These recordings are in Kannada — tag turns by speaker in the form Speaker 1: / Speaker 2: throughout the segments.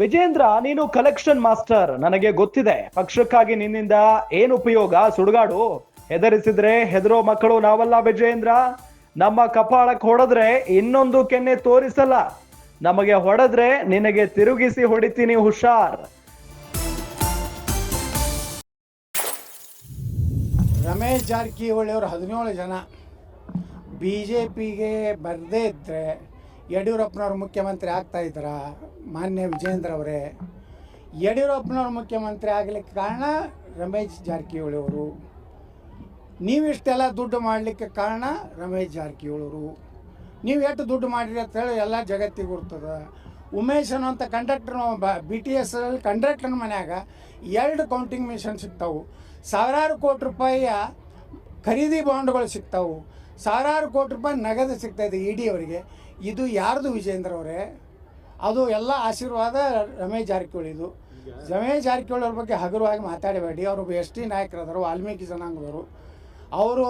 Speaker 1: ವಿಜೇಂದ್ರ, ನೀನು ಕಲೆಕ್ಷನ್ ಮಾಸ್ಟರ್ ನನಗೆ ಗೊತ್ತಿದೆ. ಪಕ್ಷಕ್ಕಾಗಿ ನಿನ್ನಿಂದ ಏನು ಉಪಯೋಗ? ಸುಡುಗಾಡು. ಹೆದರಿಸಿದ್ರೆ ಹೆದರೋ ಮಕ್ಕಳು ನಾವಲ್ಲ ವಿಜೇಂದ್ರ. ನಮ್ಮ ಕಪಾಳಕ್ಕೆ ಹೊಡೆದ್ರೆ ಇನ್ನೊಂದು ಕೆನ್ನೆ ತೋರಿಸಲ್ಲ. ನಮಗೆ ಹೊಡೆದ್ರೆ ನಿನಗೆ ತಿರುಗಿಸಿ ಹೊಡಿತೀನಿ, ಹುಷಾರ್.
Speaker 2: ರಮೇಶ್ ಜಾರಕಿಹೊಳಿ ಅವರು ಹದಿನೇಳು ಜನ. ಬಿ ಜೆ ಪಿಗೆ ಬರದೇ ಇದ್ದರೆ ಯಡಿಯೂರಪ್ಪನವ್ರು ಮುಖ್ಯಮಂತ್ರಿ ಆಗ್ತಾ ಇದ್ರ ಮಾನ್ಯ ವಿಜೇಂದ್ರ ಅವರೇ, ಯಡಿಯೂರಪ್ಪನವ್ರು ಮುಖ್ಯಮಂತ್ರಿ ಆಗಲಿಕ್ಕೆ ಕಾರಣ ರಮೇಶ್ ಜಾರಕಿಹೊಳಿ ಅವರು. ನೀವಿಷ್ಟೆಲ್ಲ ದುಡ್ಡು ಮಾಡಲಿಕ್ಕೆ ಕಾರಣ ರಮೇಶ್ ಜಾರಕಿಹೊಳಿ ಅವರು. ನೀವು ಎಷ್ಟು ದುಡ್ಡು ಮಾಡಿರಿ ಅಂತ ಹೇಳಿ ಎಲ್ಲ ಜಗತ್ತಿಗೆ ಇರ್ತದೆ. ಉಮೇಶ್ ಅನ್ನೋಂಥ conductor B T S conductor ಮನ್ಯಾಗ ಎರಡು ಕೌಂಟಿಂಗ್ ಮಿಷನ್ ಸಿಗ್ತಾವೆ. ಸಾವಿರಾರು ಕೋಟಿ ರೂಪಾಯಿಯ ಖರೀದಿ ಬಾಂಡ್ಗಳು ಸಿಗ್ತಾವು. ಸಾವಿರಾರು ಕೋಟಿ ರೂಪಾಯಿ ನಗದು ಸಿಗ್ತಾಯಿದೆ ಇ ಡಿ ಅವರಿಗೆ. ಇದು ಯಾರ್ದು ವಿಜೇಂದ್ರ ಅವರೇ? ಅದು ಎಲ್ಲ ಆಶೀರ್ವಾದ ರಮೇಶ್ ಜಾರಕಿಹೊಳಿದು ರಮೇಶ್ ಜಾರಕಿಹೊಳಿ ಅವ್ರ ಬಗ್ಗೆ ಹಗುರವಾಗಿ ಮಾತಾಡಬೇಡಿ. ಅವರು ಎಸ್ ಟಿ ನಾಯಕರದರು ವಾಲ್ಮೀಕಿ ಜನಾಂಗದವರು. ಅವರು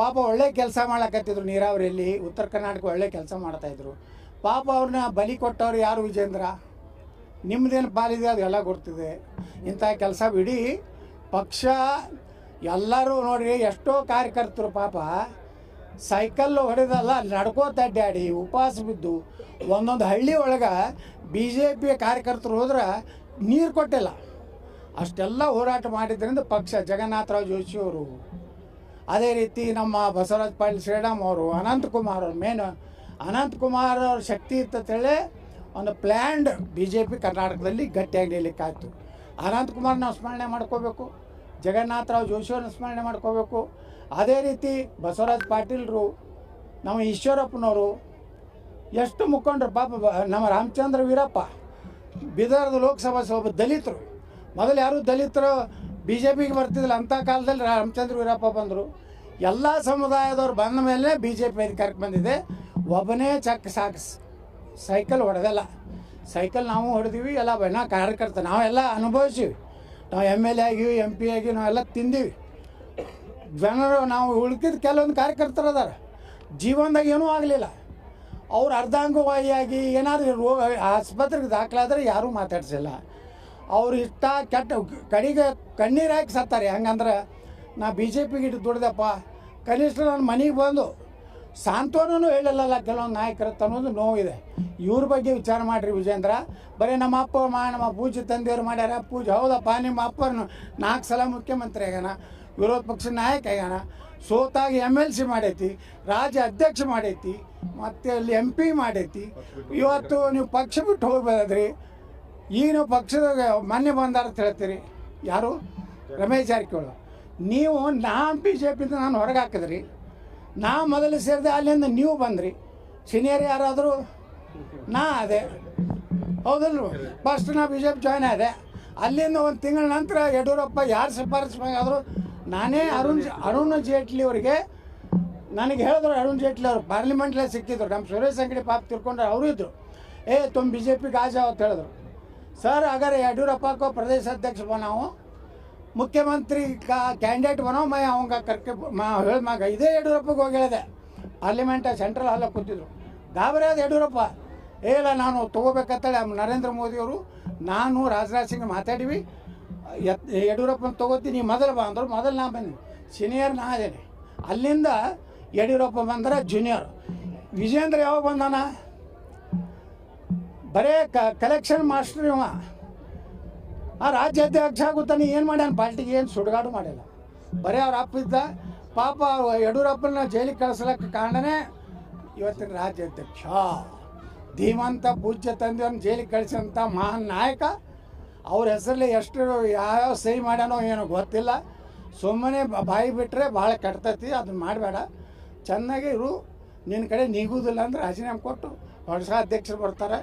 Speaker 2: ಪಾಪ ಒಳ್ಳೆ ಕೆಲಸ ಮಾಡಕತ್ತಿದ್ರು ನೀರಾವರಿಯಲ್ಲಿ. ಉತ್ತರ ಕರ್ನಾಟಕ ಒಳ್ಳೆ ಕೆಲಸ ಮಾಡ್ತಾಯಿದ್ರು. ಪಾಪ ಅವ್ರನ್ನ ಬಲಿ ಕೊಟ್ಟವ್ರು ಯಾರು ವಿಜೇಂದ್ರ ನಿಮ್ಮದೇನು ಪಾಲಿದೆ ಅದೆಲ್ಲ ಗೊತ್ತಿದೆ. ಇಂಥ ಕೆಲಸ ಬಿಡಿ. ಪಕ್ಷ ಎಲ್ಲರೂ ನೋಡಿರಿ, ಎಷ್ಟೋ ಕಾರ್ಯಕರ್ತರು ಪಾಪ ಸೈಕಲ್ಲು ಹೊಡೆದಲ್ಲ, ನಡ್ಕೋತ ಅಡ್ಡಾಡಿ ಉಪವಾಸ ಬಿದ್ದು, ಒಂದೊಂದು ಹಳ್ಳಿ ಒಳಗೆ ಬಿ ಜೆ ಪಿ ಕಾರ್ಯಕರ್ತರು ಹೋದ್ರೆ ನೀರು ಕೊಟ್ಟಿಲ್ಲ. ಅಷ್ಟೆಲ್ಲ ಹೋರಾಟ ಮಾಡಿದ್ರಿಂದ ಪಕ್ಷ ಜಗನ್ನಾಥರಾವ್ ಜೋಶಿಯವರು ಅದೇ ರೀತಿ ನಮ್ಮ ಬಸವರಾಜ ಪಾಟೀಲ್ ಶ್ರೀರಾಮ್ ಅವರು ಅನಂತಕುಮಾರ್ ಅವರು ಮೇನ್ ಅನಂತಕುಮಾರ್ ಅವ್ರ ಶಕ್ತಿ ಇತ್ತಂತೇಳಿ ಒಂದು ಪ್ಲ್ಯಾಂಡ್ ಬಿ ಜೆ ಪಿ ಕರ್ನಾಟಕದಲ್ಲಿ ಗಟ್ಟಿಯಾಗಿ ನಿಲ್ಲಕ್ಕಾಯ್ತು ಅನಂತಕುಮಾರ್ ನಾವು ಸ್ಮರಣೆ ಮಾಡ್ಕೋಬೇಕು, ಜಗನ್ನಾಥರಾವ್ ಜೋಶಿಯವ್ರನ್ನ ಸ್ಮರಣೆ ಮಾಡ್ಕೋಬೇಕು ಅದೇ ರೀತಿ ಬಸವರಾಜ್ ಪಾಟೀಲ್ರು, ನಮ್ಮ ಈಶ್ವರಪ್ಪನವರು, ಎಷ್ಟು ಮುಖಂಡರು, ಪಾಪ ನಮ್ಮ ರಾಮಚಂದ್ರ ವೀರಪ್ಪ, ಬೀದರ್ದ ಲೋಕಸಭಾ ಸ- ದಲಿತರು. ಮೊದಲು ಯಾರು ದಲಿತರು ಬಿ ಜೆ ಪಿಗೆ ಬರ್ತಿದ್ದಿಲ್ಲ, ಅಂಥ ಕಾಲದಲ್ಲಿ ರಾಮಚಂದ್ರ ವೀರಪ್ಪ ಬಂದರು. ಎಲ್ಲ ಸಮುದಾಯದವ್ರು ಬಂದ ಮೇಲೆ ಬಿ ಜೆ ಪಿ ಅಧಿಕಾರಕ್ಕೆ ಬಂದಿದೆ. ಒಬ್ಬನೇ ಚಕ್ ಸಾಕು ಸೈಕಲ್ ಹೊಡೆದಲ್ಲ. ಸೈಕಲ್ ನಾವು ಹೊಡೆದೀವಿ, ಎಲ್ಲ ಬಣ್ಣ ಕಾರ್ಯಕರ್ತ ನಾವೆಲ್ಲ ಅನುಭವಿಸೀವಿ. ನಾವು ಎಂ ಎಲ್ ಎ ಆಗಿವಿ ಎಂ ಪಿ ಆಗಿ ನಾವೆಲ್ಲ ತಿಂದೀವಿ. ಜನರು ನಾವು ಉಳ್ಕಿದ ಕೆಲವೊಂದು ಕಾರ್ಯಕರ್ತರು ಅದಾರ. ಜೀವನದಾಗ ಏನೂ ಆಗಲಿಲ್ಲ. ಅವ್ರು ಅರ್ಧಾಂಗವಾಯಿಯಾಗಿ ಏನಾದರೂ ರೋಗ, ಆಸ್ಪತ್ರೆಗೆ ದಾಖಲಾದ್ರೆ ಯಾರೂ ಮಾತಾಡ್ಸಿಲ್ಲ. ಅವ್ರು ಇಷ್ಟ ಕೆಟ್ಟ ಕಡೆಗೆ ಕಣ್ಣೀರು ಹಾಕಿ ಸತ್ತಾರೆ. ಹಂಗಂದ್ರೆ, ನಾ ಬಿ ಜೆ ಪಿಗೆ ಇಟ್ಟು ದುಡ್ದಪ್ಪ, ಕನಿಷ್ಠ ನನ್ನ ಮನೆಗೆ ಬಂದು ಸಾಂತ್ವನೂ ಹೇಳಿಲ್ಲಲ್ಲ ಕೆಲವೊಂದು ನಾಯಕರು ಅನ್ನೋದು ನೋವಿದೆ. ಇವ್ರ ಬಗ್ಗೆ ವಿಚಾರ ಮಾಡಿರಿ ವಿಜೇಂದ್ರ ಬರೀ ನಮ್ಮ ಅಪ್ಪ, ಮಾ, ನಮ್ಮ ಪೂಜೆ ತಂದೆಯವ್ರು ಮಾಡ್ಯಾರ. ಪೂಜೆ ಹೌದಪ್ಪ, ನಿಮ್ಮ ಅಪ್ಪನ ನಾಲ್ಕು ಸಲ ಮುಖ್ಯಮಂತ್ರಿ ಆಗ್ಯಾನ. ವಿರೋಧ ಪಕ್ಷ ನಾಯಕ ಆಗ್ಯಾನ ಸೋತಾಗಿ ಎಂ ಎಲ್ ಸಿ ಮಾಡೈತಿ, ರಾಜ್ಯ ಅಧ್ಯಕ್ಷ ಮಾಡೈತಿ, ಮತ್ತೆ ಅಲ್ಲಿ ಎಂ ಪಿ ಮಾಡೈತಿ. ಇವತ್ತು ನೀವು ಪಕ್ಷ ಬಿಟ್ಟು ಹೋಗ್ಬೋದ್ರಿ ಈಗ ನೀವು ಪಕ್ಷದ ಮೊನ್ನೆ ಬಂದಾರ ಹೇಳ್ತೀರಿ. ಯಾರು? ರಮೇಶ್ ಜಾರಕಿಹೊಳಿ. ನೀವು ನಾ ಬಿ ಜೆ ಪಿಯಿಂದ ನಾನು ಹೊರಗೆ ಹಾಕಿದ್ರಿ. ನಾ ಮೊದಲು ಸೇರಿದೆ, ಅಲ್ಲಿಂದ ನೀವು ಬಂದ್ರಿ. ಸೀನಿಯರ್ ಯಾರಾದರೂ? ನಾ ಅದೇ. ಹೌದಲ್ರು? ಫಸ್ಟ್ ನಾ ಬಿ ಜೆ ಪಿ ಜಾಯ್ನ್ ಆದೆ. ಅಲ್ಲಿಂದ ಒಂದು ತಿಂಗಳ ನಂತರ ಯಡಿಯೂರಪ್ಪ ಯಾರು ಶಿಫಾರಸು ಆದರೂ ನಾನೇ ಅರುಣ್ ಅರುಣ್ ಜೇಟ್ಲಿ ಅವರಿಗೆ ನನಗೆ ಹೇಳಿದ್ರು ಅರುಣ್ ಜೇಟ್ಲಿ ಅವರು ಪಾರ್ಲಿಮೆಂಟ್ಲೇ ಸಿಕ್ತಿದ್ರು ನಮ್ಮ ಸುರೇಶ್ ಅಂಗಡಿ ಪಾಪ ತಿಳ್ಕೊಂಡ್ರೆ ಅವರು ಇದ್ದರು ಏ ತುಮ್ ಬಿ ಜೆ ಪಿ ಅಂತ ಹೇಳಿದ್ರು. ಸರ್ ಅಗರ್ ಯಡಿಯೂರಪ್ಪ ಪ್ರದೇಶ ಅಧ್ಯಕ್ಷ ಬನಾವು ಮುಖ್ಯಮಂತ್ರಿ ಕಾ ಕ್ಯಾಂಡಿಡೇಟ್ ಬನೋ ಮೈ ಅವಂಗ ಕರ್ಕ ಮಾ ಹೇಳಿ ಮಗ ಇದೇ ಯಡಿಯೂರಪ್ಪಗೆ ಹೋಗಿ ಹೇಳಿದೆ. ಪಾರ್ಲಿಮೆಂಟ್ ಸೆಂಟ್ರಲ್ ಹಾಲಾಗಿ ಕೂತಿದ್ರು. ಗಾಬರಿ ಆದ ಯಡಿಯೂರಪ್ಪ ಏ ಇಲ್ಲ ನಾನು ತೊಗೋಬೇಕಂತೇಳಿ ನರೇಂದ್ರ ಮೋದಿಯವರು ನಾನು ರಾಜನಾಥ್ ಸಿಂಗ್ ಮಾತಾಡಿವಿ. ಎತ್ ಯಡಿಯೂರಪ್ಪನ ತೊಗೋತೀನಿ ಮೊದಲು ಬಾ ಅಂದರು, ಮೊದಲು ನಾ ಬಂದೆ ಸೀನಿಯರ್ ನಾ ಅದೇನೆ ಅಲ್ಲಿಂದ ಯಡಿಯೂರಪ್ಪ ಬಂದರೆ ಜೂನಿಯರ್ ವಿಜೇಂದ್ರ ಯಾವಾಗ ಬಂದಾನ? ಬರೇ ಕ ಕಲೆಕ್ಷನ್ ಮಾಸ್ಟರ್ ಇವ. ಆ ರಾಜ್ಯಾಧ್ಯಕ್ಷ ಆಗುತ್ತಾನೆ, ಏನು ಮಾಡ್ಯಾನ? ಪಾರ್ಟಿಗೆ ಏನು ಸುಡುಗಾಡು ಮಾಡಿಲ್ಲ. ಬರೇ ಅವ್ರ ಅಪ್ಪ ಇದ್ದ. ಪಾಪ ಯಡಿಯೂರಪ್ಪನ ಜೈಲಿಗೆ ಕಳಿಸ್ಲಕ್ಕೆ ಕಾರಣನೇ ಇವತ್ತಿನ ರಾಜ್ಯಾಧ್ಯಕ್ಷ. ಧೀಮಂತ ಪೂಜ್ಯ ತಂದೆಯವ್ರನ್ನ ಜೈಲಿಗೆ ಕಳಿಸಿದಂಥ ಮಹಾನ್ ನಾಯಕ ಅವ್ರ ಹೆಸರಲ್ಲಿ ಎಷ್ಟು ಯಾವ್ಯಾವ ಸಹಿ ಮಾಡ್ಯಾನೋ ಏನೋ ಗೊತ್ತಿಲ್ಲ. ಸುಮ್ಮನೆ ಬಾಯಿ ಬಿಟ್ಟರೆ ಭಾಳ ಕಟ್ತೈತಿ ಅದನ್ನ ಮಾಡಬೇಡ. ಚೆನ್ನಾಗಿ ಇರು. ನಿನ್ನ ಕಡೆ ನೀಗುವುದಿಲ್ಲ ಅಂದ್ರೆ ರಾಜೀನಾಮೆ ಕೊಟ್ಟು ಹೊಸ ಅಧ್ಯಕ್ಷರು ಬರ್ತಾರೆ.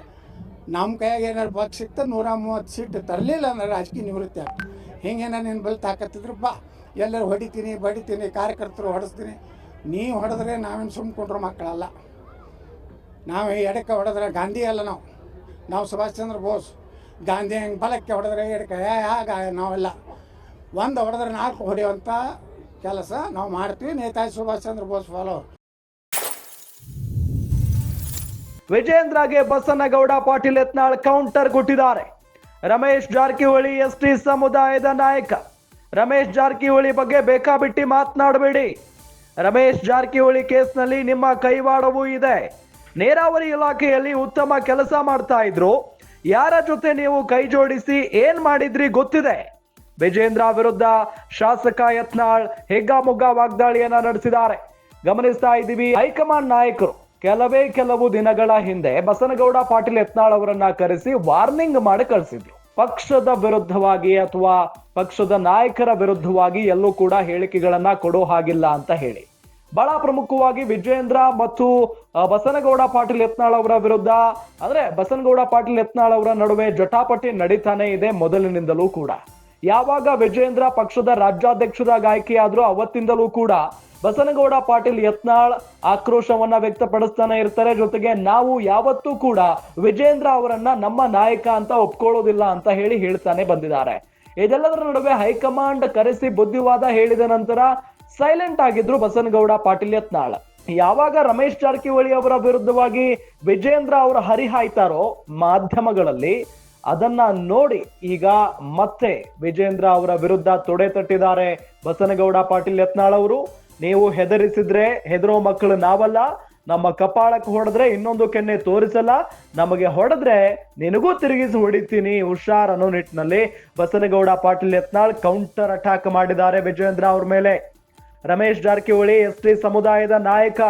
Speaker 2: ನಮ್ಮ ಕೈಯಾಗ ಏನಾರು ಪಕ್ಷ ಸಿಕ್ತ ನೂರ ಮೂವತ್ತು ಸೀಟ್ ತರಲಿಲ್ಲ ಅಂದ್ರೆ ರಾಜಕೀಯ ನಿವೃತ್ತಿ ಆಗ್ತದೆ. ಹಿಂಗೇನ ನಿನ್ನ ಬಲ್ ತಾಕತ್ತಿದ್ರು ಬಾ. ಎಲ್ಲರೂ ಹೊಡಿತೀನಿ, ಬಡಿತೀನಿ, ಕಾರ್ಯಕರ್ತರು ಹೊಡೆಸ್ತೀನಿ. ನೀವು ಹೊಡೆದ್ರೆ ನಾವೇನು ಸುಮ್ಕೊಂಡ್ರು ಮಕ್ಕಳಲ್ಲ. ನಾವು ಎಡಕ್ಕೆ ಹೊಡೆದ್ರೆ ಗಾಂಧಿ ಅಲ್ಲ ನಾವು. ನಾವು ಸುಭಾಷ್ ಚಂದ್ರ ಬೋಸ್. ಗಾಂಧಿ ಹೆಂಗೆ ಬಲಕ್ಕೆ ಹೊಡೆದ್ರೆ ಎಡಕ್ಕೆ ಆಗ ನಾವೆಲ್ಲ ಒಂದು ಹೊಡೆದ್ರೆ ನಾಲ್ಕು ಹೊಡೆಯುವಂಥ ಕೆಲಸ ನಾವು ಮಾಡ್ತೀವಿ. ನೇತಾಜಿ ಸುಭಾಷ್ ಚಂದ್ರ ಬೋಸ್ ಫಾಲೋ
Speaker 1: ವಿಜೇಂದ್ರಗೆ ಬಸನಗೌಡ ಪಾಟೀಲ್ ಯತ್ನಾಳ್ ಕೌಂಟರ್ ಕೊಟ್ಟಿದ್ದಾರೆ ರಮೇಶ್ ಜಾರಕಿಹೊಳಿ ಎಸ್ ಟಿ ಸಮುದಾಯದ ನಾಯಕ. ರಮೇಶ್ ಜಾರಕಿಹೊಳಿ ಬಗ್ಗೆ ಬೇಕಾಬಿಟ್ಟಿ ಮಾತನಾಡಬೇಡಿ. ರಮೇಶ್ ಜಾರಕಿಹೊಳಿ ಕೇಸ್ನಲ್ಲಿ ನಿಮ್ಮ ಕೈವಾಡವೂ ಇದೆ. ನೀರಾವರಿ ಇಲಾಖೆಯಲ್ಲಿ ಉತ್ತಮ ಕೆಲಸ ಮಾಡ್ತಾ ಇದ್ರು. ಯಾರ ಜೊತೆ ನೀವು ಕೈ ಜೋಡಿಸಿ ಏನ್ ಮಾಡಿದ್ರಿ ಗೊತ್ತಿದೆ. ವಿಜೇಂದ್ರ ವಿರುದ್ಧ ಶಾಸಕ ಯತ್ನಾಳ್ ಹೆಗ್ಗಾಮುಗ್ಗಾ ವಾಗ್ದಾಳಿಯನ್ನ ನಡೆಸಿದ್ದಾರೆ. ಗಮನಿಸ್ತಾ ಇದ್ದೀವಿ ಹೈಕಮಾಂಡ್ ನಾಯಕರು. ಕೆಲವೇ ಕೆಲವು ದಿನಗಳ ಹಿಂದೆ ಬಸನಗೌಡ ಪಾಟೀಲ್ ಯತ್ನಾಳ್ ಅವರನ್ನ ಕರೆಸಿ ವಾರ್ನಿಂಗ್ ಮಾಡಿ ಕಳಿಸಿದ್ರು. ಪಕ್ಷದ ವಿರುದ್ಧವಾಗಿ ಅಥವಾ ಪಕ್ಷದ ನಾಯಕರ ವಿರುದ್ಧವಾಗಿ ಎಲ್ಲೂ ಕೂಡ ಹೇಳಿಕೆಗಳನ್ನ ಕೊಡೋ ಹಾಗಿಲ್ಲ ಅಂತ ಹೇಳಿ. ಬಹಳ ಪ್ರಮುಖವಾಗಿ ವಿಜಯೇಂದ್ರ ಮತ್ತು ಬಸನಗೌಡ ಪಾಟೀಲ್ ಯತ್ನಾಳ್ ಅವರ ವಿರುದ್ಧ. ಅಂದ್ರೆ ಬಸನಗೌಡ ಪಾಟೀಲ್ ಯತ್ನಾಳ್ ಅವರ ನಡುವೆ ಜಟಾಪಟಿ ನಡೀತಾನೆ ಇದೆ ಮೊದಲಿನಿಂದಲೂ ಕೂಡ. ಯಾವಾಗ ವಿಜಯೇಂದ್ರ ಪಕ್ಷದ ರಾಜ್ಯಾಧ್ಯಕ್ಷರಾಗಿ ಆಯ್ಕೆಯಾದ್ರು ಅವತ್ತಿಂದಲೂ ಕೂಡ ಬಸನಗೌಡ ಪಾಟೀಲ್ ಯತ್ನಾಳ್ ಆಕ್ರೋಶವನ್ನ ವ್ಯಕ್ತಪಡಿಸ್ತಾನೆ ಇರ್ತಾರೆ. ಜೊತೆಗೆ ನಾವು ಯಾವತ್ತೂ ಕೂಡ ವಿಜೇಂದ್ರ ಅವರನ್ನ ನಮ್ಮ ನಾಯಕ ಅಂತ ಒಪ್ಕೊಳ್ಳೋದಿಲ್ಲ ಅಂತ ಹೇಳಿ ಹೇಳ್ತಾನೆ ಬಂದಿದ್ದಾರೆ. ಇದೆಲ್ಲದರ ನಡುವೆ ಹೈಕಮಾಂಡ್ ಕರೆಸಿ ಬುದ್ಧಿವಾದ ಹೇಳಿದ ನಂತರ ಸೈಲೆಂಟ್ ಆಗಿದ್ರು ಬಸನಗೌಡ ಪಾಟೀಲ್ ಯತ್ನಾಳ್ ಯಾವಾಗ ರಮೇಶ್ ಜಾರಕಿಹೊಳಿ ಅವರ ವಿರುದ್ಧವಾಗಿ ವಿಜೇಂದ್ರ ಅವರು ಹರಿಹಾಯ್ತಾರೋ ಮಾಧ್ಯಮಗಳಲ್ಲಿ ಅದನ್ನ ನೋಡಿ ಈಗ ಮತ್ತೆ ವಿಜೇಂದ್ರ ಅವರ ವಿರುದ್ಧ ತೊಡೆ ತಟ್ಟಿದ್ದಾರೆ ಬಸನಗೌಡ ಪಾಟೀಲ್ ಯತ್ನಾಳ್ ಅವರು. ನೀವು ಹೆದರಿಸಿದ್ರೆ ಹೆದರೋ ಮಕ್ಕಳು ನಾವಲ್ಲ, ನಮ್ಮ ಕಪಾಳಕ್ಕೆ ಹೊಡೆದ್ರೆ ಇನ್ನೊಂದು ಕೆನ್ನೆ ತೋರಿಸಲ್ಲ, ನಮಗೆ ಹೊಡೆದ್ರೆ ನಿನಗೂ ತಿರುಗಿಸಿ ಹೊಡಿತೀನಿ ಹುಷಾರ್ ಅನ್ನೋ ನಿಟ್ಟಿನಲ್ಲಿ ಬಸನಗೌಡ ಪಾಟೀಲ್ ಯತ್ನಾಳ್ ಕೌಂಟರ್ ಅಟ್ಯಾಕ್ ಮಾಡಿದ್ದಾರೆ ವಿಜೇಂದ್ರ ಅವ್ರ ಮೇಲೆ. ರಮೇಶ್ ಜಾರಕಿಹೊಳಿ ಎಸ್ ಟಿ ಸಮುದಾಯದ ನಾಯಕ.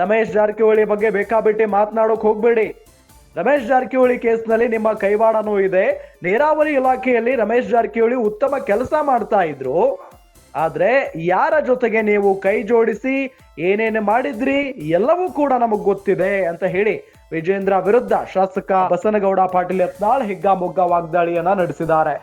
Speaker 1: ರಮೇಶ್ ಜಾರಕಿಹೊಳಿ ಬಗ್ಗೆ ಬೇಕಾಬಿಟ್ಟಿ ಮಾತನಾಡೋಕೆ ಹೋಗ್ಬೇಡಿ. ರಮೇಶ್ ಜಾರಕಿಹೊಳಿ ಕೇಸ್ನಲ್ಲಿ ನಿಮ್ಮ ಕೈವಾಡನೂ ಇದೆ. ನೀರಾವರಿ ಇಲಾಖೆಯಲ್ಲಿ ರಮೇಶ್ ಜಾರಕಿಹೊಳಿ ಉತ್ತಮ ಕೆಲಸ ಮಾಡ್ತಾ ಇದ್ರು. ಆದ್ರೆ ಯಾರ ಜೊತೆಗೆ ನೀವು ಕೈ ಜೋಡಿಸಿ ಏನೇನು ಮಾಡಿದ್ರಿ ಎಲ್ಲವೂ ಕೂಡ ನಮಗ್ ಗೊತ್ತಿದೆ ಅಂತ ಹೇಳಿ ವಿಜೇಂದ್ರ ವಿರುದ್ಧ ಶಾಸಕ ಬಸನಗೌಡ ಪಾಟೀಲ್ ಯತ್ನಾಳ್ ಹಿಗ್ಗಾಮುಗ್ಗ ವಾಗ್ದಾಳಿಯನ್ನ ನಡೆಸಿದ್ದಾರೆ.